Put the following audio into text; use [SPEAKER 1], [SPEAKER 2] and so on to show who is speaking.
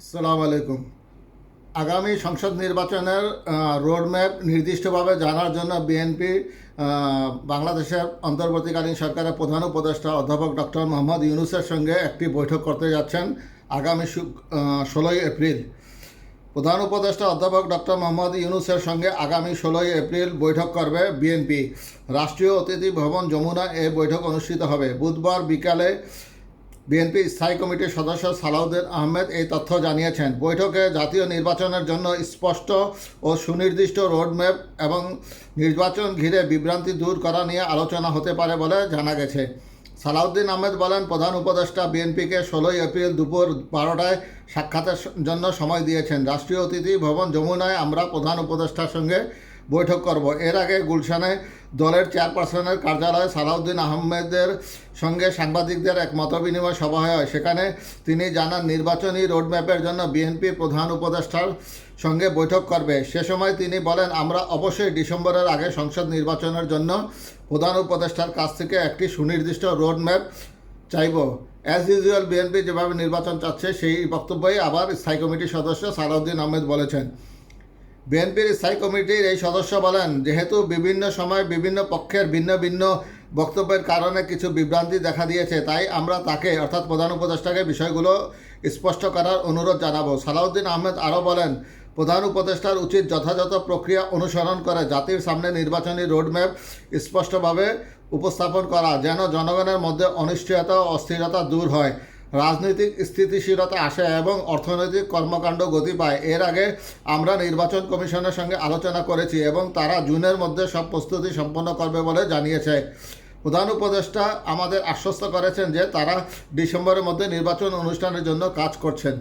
[SPEAKER 1] আসসালামু আলাইকুম। আগামী সংসদ নির্বাচনের রোডম্যাপ নির্দিষ্টভাবে জানার জন্য বিএনপি বাংলাদেশের অন্তর্বর্তীকালীন সরকারের প্রধান উপদেষ্টা অধ্যাপক ডক্টর মোহাম্মদ ইউনুসের সঙ্গে একটি বৈঠক করতে যাচ্ছেন আগামী ষোলোই এপ্রিল। প্রধান উপদেষ্টা অধ্যাপক ডক্টর মোহাম্মদ ইউনুসের সঙ্গে আগামী ষোলোই এপ্রিল বৈঠক করবে বিএনপি রাষ্ট্রীয় অতিথি ভবন যমুনা এ বৈঠক অনুষ্ঠিত হবে। বুধবার বিকালে বিএনপি স্থায়ী কমিটির সদস্য সালাউদ্দিন আহমেদ এই তথ্য জানিয়েছেন। বৈঠকে জাতীয় নির্বাচনের জন্য স্পষ্ট ও সুনির্দিষ্ট রোডম্যাপ এবং নির্বাচন ঘিরে বিভ্রান্তি দূর করা নিয়ে আলোচনা হতে পারে বলে জানা গেছে। সালাউদ্দিন আহমেদ বলেন, প্রধান উপদেষ্টা বিএনপিকে ষোলোই এপ্রিল দুপুর বারোটায় সাক্ষাতের জন্য সময় দিয়েছেন। রাষ্ট্রীয় অতিথি ভবন যমুনায় আমরা প্রধান উপদেষ্টার সঙ্গে বৈঠক করব। এর আগে গুলশানে দলের চেয়ারপারসনের কার্যালয়ে সালাউদ্দিন আহমেদের সঙ্গে সাংবাদিকদের এক মতবিনিময় সভা হয়। সেখানে তিনি জানান, নির্বাচনী রোডম্যাপের জন্য বিএনপি প্রধান উপদেষ্টার সঙ্গে বৈঠক করবে। সে সময় তিনি বলেন, আমরা অবশ্যই ডিসেম্বরের আগে সংসদ নির্বাচনের জন্য প্রধান উপদেষ্টার কাছ থেকে একটি সুনির্দিষ্ট রোডম্যাপ চাইব। অ্যাজ ইউজুয়াল বিএনপি যেভাবে নির্বাচন চাচ্ছে, সেই বক্তব্যই আবার স্থায়ী কমিটির সদস্য সালাউদ্দিন আহমেদ বলেছেন। বিএনপির স্থায়ী কমিটির এই সদস্য বলেন, যেহেতু বিভিন্ন সময় বিভিন্ন পক্ষের ভিন্ন ভিন্ন বক্তব্যের কারণে কিছু বিভ্রান্তি দেখা দিয়েছে, তাই আমরা তাকে, অর্থাৎ প্রধান উপদেষ্টাকে, বিষয়গুলো স্পষ্ট করার অনুরোধ জানাব। সালাউদ্দিন আহমেদ আরও বলেন, প্রধান উপদেষ্টার উচিত যথাযথ প্রক্রিয়া অনুসরণ করে জাতির সামনে নির্বাচনী রোডম্যাপ স্পষ্টভাবে উপস্থাপন করা, যেন জনগণের মধ্যে অনিশ্চয়তা ও অস্থিরতা দূর হয়। রাজনৈতিক স্থিতিশীলতা আসে এবং অর্থনৈতিক কর্মকাণ্ড গতি পায়। এর আগে আমরা নির্বাচন কমিশনের সঙ্গে আলোচনা করেছি এবং তারা জুনের মধ্যে সব প্রস্তুতি সম্পন্ন করবে বলে জানিয়েছে। প্রধান উপদেষ্টা আমাদের আশ্বস্ত করেছেন যে তারা ডিসেম্বরের মধ্যে নির্বাচন অনুষ্ঠানের জন্য কাজ করছেন।